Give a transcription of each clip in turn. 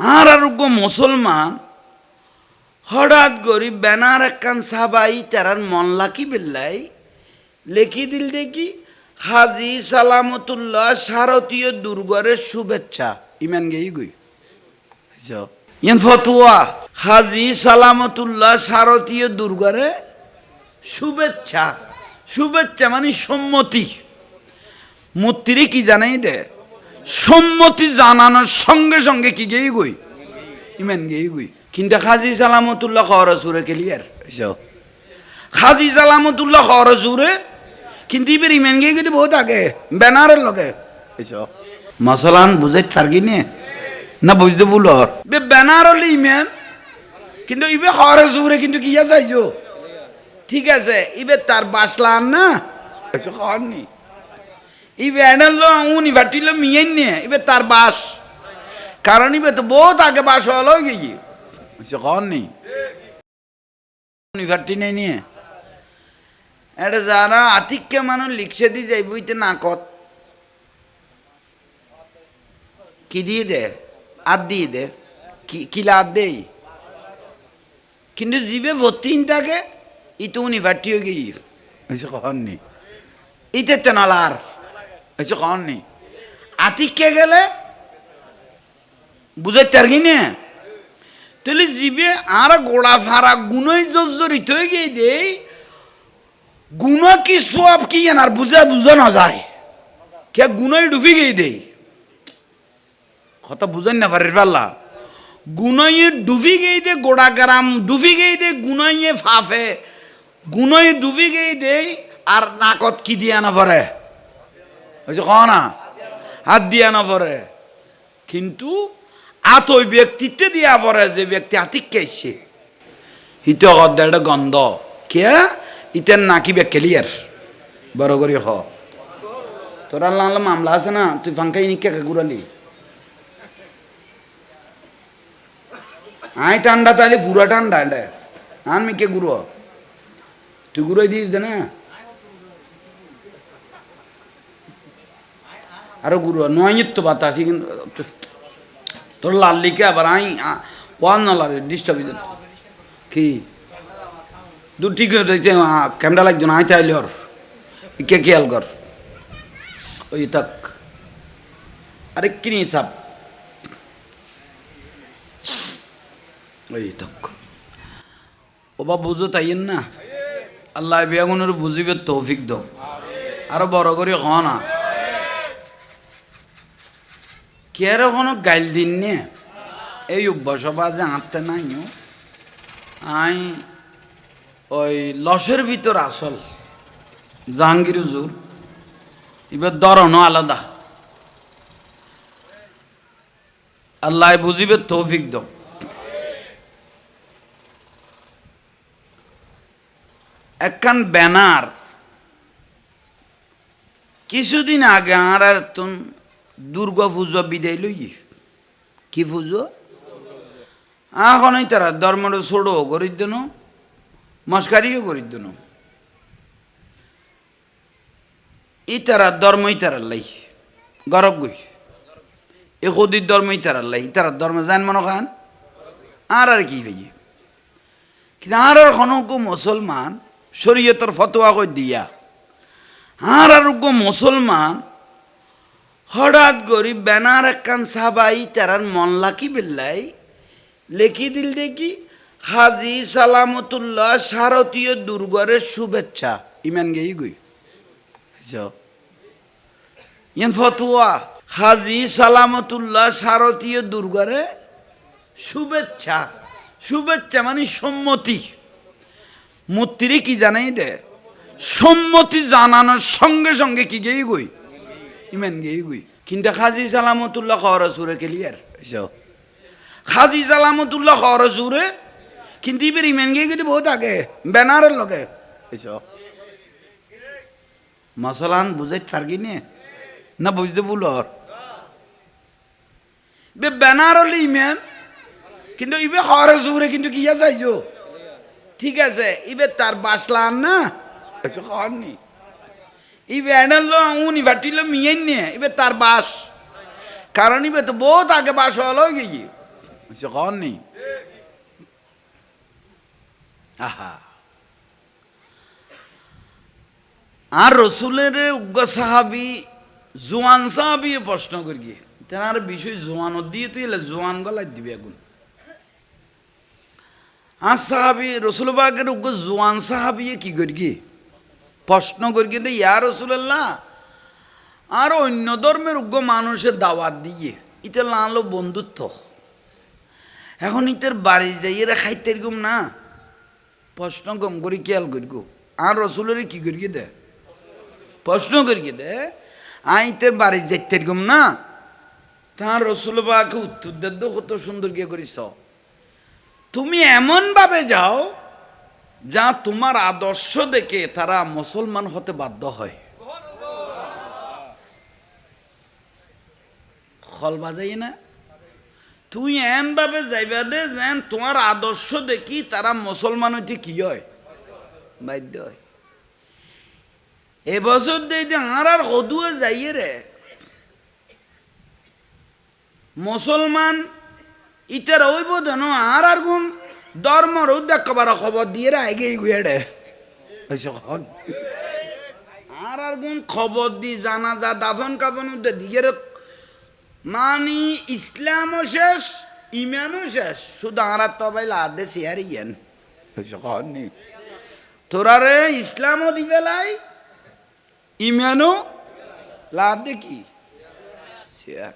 আর আরোগ্য মুসলমান হঠাৎ করি ব্যানার একখান সাবাই তারার মন লাকি বেল্লাই, লেখি দিল দেখি, হাজি সালামতুল্লাহ শারদীয় দুর্গরের শুভেচ্ছা। ইমান গেই গই। ইয়ান ফতুয়া, হাজি সালামতুল্লাহ শারদীয় দুর্গরে শুভেচ্ছা। শুভেচ্ছা মানে সম্মতি। মূর্তিরে কি জানাই দে? সম্মতি জানানোর সঙ্গে সঙ্গে কি গেই গই? ইমান গেই গই। কিন্তু খাজি সালামতুল্লাহ খরসুরে ক্লিয়ার খাজি সালামতুল্লাহ খরসুরে কিন্তু ইবের ইমান গিয়ে কিন্তু বহুত আগে, ব্যানারের লগে। মশলান বুঝাই থাকি নে? না বুঝতে হর বে ব্যানার হলে ইমান, কিন্তু ইবে খরসুরে কিন্তু কি আছে ঠিক আছে, ইবে তার বাসলান না? নি। ইবে এনালো উনি ভাটিলো মিয়েন নিয়ে ইবে তার বাস। কারণ ইবে তো বহুত আগে বাস হলো গিয়ে সে কন নি? উনি ভাটি নেই নিয়ে। এটা যারা আতিককে মানুষ লিখছে দি যাই বইতে না কত কি দিয়ে দে? আর দিয়ে দে। কিলা আর দেই? কিন্তু জিবে ভর্তি থাকে ইতো উনি ভাটি হয়ে গিয়ে এসে কন নি? ইতে তেনালার। এসে কন নি? আতিককে গেলে বুঝাইতে আর কি না? তাহলে জিবে আর গোড়া ফাড়া গুণই জর্জরিত হয়ে গিয়ে দেই, গুণ কি সব কি আর বুঝা বুঝা না যায়। কে গুণই ডুবি গিয়ে দেই। কথা বুঝেন না পারে পাল্লা। গুণইয়ে ডুবি গিয়ে দে গোড়া গ্রাম ডুবি গিয়ে দে গুণইয়ে ফাফে। গুণই ডুবি গিয়ে দেই, আর নাকত কি দিয়া না পরে ওই যে না? হাত দিয়া না পরে। কিন্তু আত ওই ব্যক্তিত্বে দিয়া পরে যে ব্যক্তি আতিক কেছে হিত গদ্দাটা গন্ধ। কে? ইতেন নাকি বে ক্লিয়ার। বড় করি হ। তোরা লাল মামলা আছে না? তুই ফাঙ্কাই নিকে গুড়ালি? আই ঠান্ডা তাহলে পুরা ঠান্ডা এটা। আন মিকে গুড়ো। তুই গুড়াই দিস দে না আরও গুড়ো নয় তো বাতাস কিন্তু তোর লাল্লিকে আবার আই ওয়ান না লাগে ডিস্টার্ব কি? দু, ঠিক ক্যামেরা লাগতো না আইতে আইলে ওর কে খেয়াল কর ওই তাক আরে কিনি সাপ। ওই তাক ওবা বুঝো তাইয়েন না? আল্লাহ বিয়াগুনের বুঝিবে তৌফিক দাও। আরও বড় করে হ না। কের কোনো গাইল দিন নে? এই অভ্যাসবা যে আঁটতে নাই। আই ওই লসের ভিতর আসল। জাহাঙ্গীর হুজুর। এবার দরনও আলাদা। আল্লাহ বুঝিবে তৌফিক দাও। একখান ব্যানার। কিছুদিন আগে আর তুন দুর্গা পুজো বিদায় লই কি পুজো? এখন তারা ধর্মটা ছোড়ো করি দেন মস্কারিও করি দেন ইতারা ধর্ম ইতারার লাই গরব গই। এ সদির ধর্ম ইতারার লাই ইতারার ধর্ম জান মনে খান? আর আর কি ভাই কিন্তু আর আর খনক মুসলমান, শরীয়তর ফতোয়া কই দিয়া? আর আর মুসলমান হঠাৎ করি ব্যানার একখান সাবাই তারার মন লাকি বেল্লাই লেখি দিল দেখি, হাজি সালামতুল্লাহ শারদীয় দুর্গরের শুভেচ্ছা। ইমান গেই গই। ইয়ান ফতুয়া, হাজি সালামতুল্লাহ শারদীয় দুর্গরে শুভেচ্ছা। শুভেচ্ছা মানে সম্মতি। মূর্তিরে কি জানাই দে? সম্মতি জানানোর সঙ্গে সঙ্গে কি গেই গই? ইমান গেই গই। কিন্তু খাজি সালামতুল্লাহ খরসুরে ক্লিয়ার। এসো খাজি সালামতুল্লাহ খরসুরে কিন্তু ইবের ইমান গিয়ে কিন্তু বহুত আগে ব্যানারের লগে। এসো মশলান বুঝাই থাকি নে? না বুঝতে হর বে ব্যানার হলে ইমান, কিন্তু ইবে খরসুরে কিন্তু কি আছে ঠিক আছে, ইবে তার বাসলান না? খর নি। ইবে এনালো উনি ভাটিলো মিয়েন নিয়ে ইবে তার বাস। কারণ ইবে তো বহুত আগে বাস হলো গিয়ে হচ্ছে কন নি? আহা। আর রসুলের উগ্র সাহাবি, জোয়ান সাহাবি প্রশ্ন করি তেনার বিষয় জোয়ান দিয়ে তুই জোয়ান গলায় দিবে আগুন। আর সাহাবি রসুলবাগের উগ্র জোয়ান সাহাবি কি করি প্রশ্ন করি, কিন্তু ইয়া রসুল্লাহ আর অন্য ধর্মের উগ্র মানুষের দাওয়াত দিয়ে ইতে লালো বন্ধুত্ব। এখন ইতের বাড়ি যাই এরা খাইতে এরকম না। প্রশ্ন কম করি, খেয়াল করি গো। আর রসুলের কি করি দে? প্রশ্ন করি দে আইতের বাড়ি যাইতে এরকম না। তার রসুল বাকে উত্তর দেদ কত সুন্দর কে করিস। তুমি এমন ভাবে যাও যা তোমার আদর্শ দেখে তারা মুসলমান হতে বাধ্য হয়। খল বাজাই না? তুই এন ভাবে যাইবা দে যেন তোমার আদর্শ দেখি তারা মুসলমান হইতে কি হয়? বাধ্য হয়। এবছর যে আর আর হদুয়ে যাইয়ে রে। মুসলমান ইটার ওইব দেন আর আর গুণ ধর্মর দেখবার খবর দিয়ে আগে গুয়ে রে হন আর আর গুণ খবর দি জানা যা দাফন কাফন উদ্দে দিয়ে মানি ইসলামও শেষ ইমানও শেষ। শুধু আর তবাই লাদে শেয়ার ইয়েন। কন নি তোরা রে ইসলামও দিবে লাই ইমানও লাদে কি? শেয়ার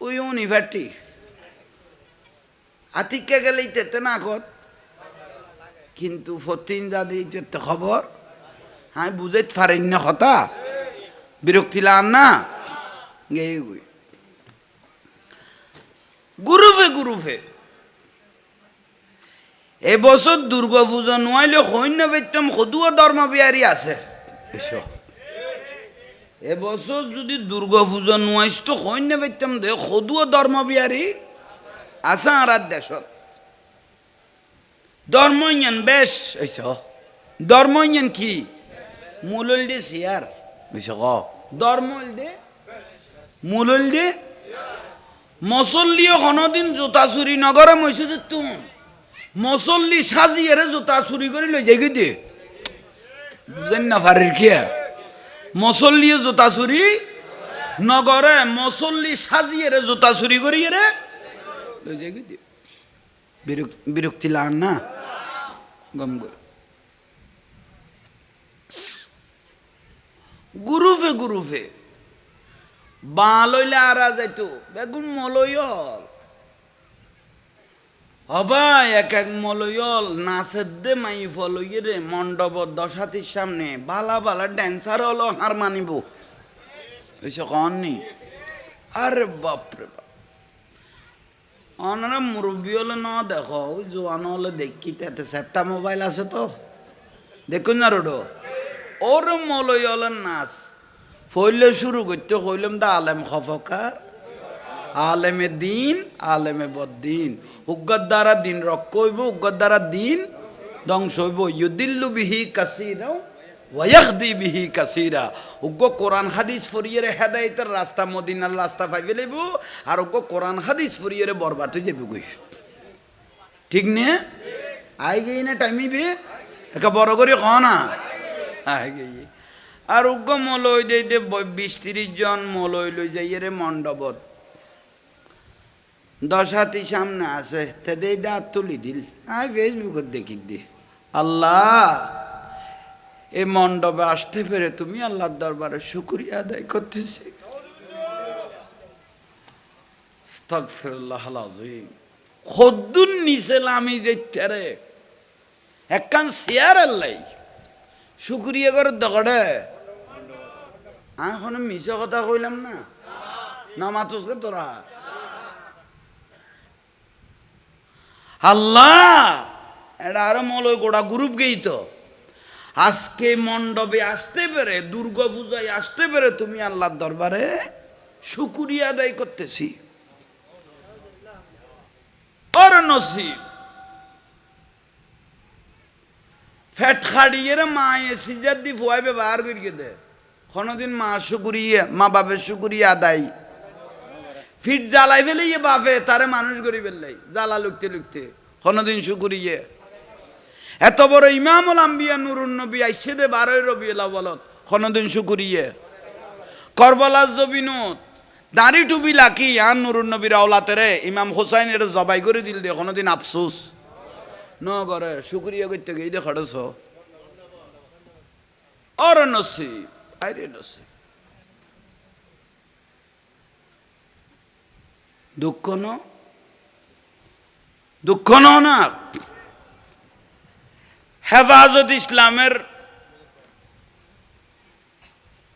ওই উনিভার্টি আতিকা গেলেই তেতে না কত কিন্তু ফতিন যাদি যেতে খবর হ্যাঁ বুঝাইতে পারেন না কথা বিরক্তি লান না? গেই গুই গুরুফে গুরুফে এবছর দুর্গা পূজা নোয়াইলে সৈন্য বেত্যম সদুয় ধর্ম বিহারী আছে এবছর যদি দুর্গা পূজা নোয়াইস তো সৈন্য বেত্যম দে সদুয় ধর্ম বিহারী আছে আর দেশত। ধর্মজ্ঞান বেশ এইস ধর্মজ্ঞান কি? মূলল দে শেয়ার বুঝছ ক? ধর্মল দে মূলল দে মসল্লিও কোনোদিন জোতা চুরি নগরে মইছো যে তুম। মসল্লি সাজিয়ে জোতা চুরি করে লৈ যাই দে বুঝেন না ফারির খেয়া মসল্লিয়ে জোতা চুরি নগরে মসল্লি সাজিয়ে জোতা চুরি করিয়ে রে বিরক্তি লান না গম গুরুফে গুরুফে বাঁ লইলে আরা যাইতো বেগুন মলয়ল হবাই এক এক মলয়ল নাচের দে মাই ফলইয়ে রে মণ্ডপ দশাতির সামনে বালা বালা ড্যান্সার হলো হার মানিব এসে কননি আরে বাপরে বাপ অনারা মুরব্বী হলে ন দেখো, ওই জোয়ান হলে দেখি তাতে সেপটা মোবাইল আছে তো। দেখুন না রোডো। ওর মলই হলেন নাচ। ফইলে শুরু করতে কইলাম দা আলেম খফকার। আলেমে দিন, আলেমে বদ্দিন। উগ্গর দ্বারা দিন রক্ষ হইব, উগ্গর দ্বারা দিন ধ্বংস হইব। ইউদিল্লু বিহি কাসিরা ওয়াইয়াহদি বিহি কাসিরা। উগ্গ কোরআন হাদিস ফরিয়ে হেদায়তের রাস্তা, মদিনার রাস্তা পাইবে লইব, আর উগ্গ কোরআন হাদিস ফরিয়ে বরবাদ হয়ে যাবে গই ঠিক নে? আই গেই না টাইমিবে একা বড় করে ক না? আই গেই। আর উগ্গ মলই দে বিশ তিরিশ জন মলই লই যাইয়ে রে মণ্ডপত। দশ হাতি সামনে আছে, তে দেই দাঁত তুলি দিল। আই ফেসবুকত দেখি দি। আল্লাহ! এ মণ্ডপে আসতে পেরে তুমি আল্লাহর দরবারে শুকরিয়া আদায় করতেছি। খদ্দুন আমি একখান দগড়ে। এখন মিশে কথা কইলাম না? না মাতুসকে তোরা? আল্লাহ! এটা আরও মলয় গোড়া গ্রুপ গেই তো আজকে মণ্ডপে আসতে পেরে, দুর্গা পূজায় আসতে পেরে তুমি আল্লাহর দরবারে শুকুরিয়া আদায় করতেছি। ফ্যাট খাড়িয়ে মা এ সিজার দি ফুয়াই ব্যবহার করিয়ে দে। কোনোদিন মা শুকুরিয়া, মা বাপের শুকুরিয়া আদায়। ফিট জ্বালাই ফেলে ইয়ে বাপে, তারে মানুষ করি ফেললাই জ্বালা লুকতে লুকতে। কোনোদিন শুকুরিয়ে। এত বড় ইমামুল আম্বিয়া নুরুন নবী, আইসে দে বারোই রবি বলত কোনোদিন শুকুরিয়ে। করবলার জবিনত দাড়ি টুবি লাকি আর নুরুন নবীর আওলাতে রে ইমাম হোসাইন এটা জবাই করে দিল দে কোনোদিন আফসোস। ন করে শুকুরিয়া করতে গিয়ে দে খরচ দুঃখ ন? দুঃখ না হেফাজত ইসলামের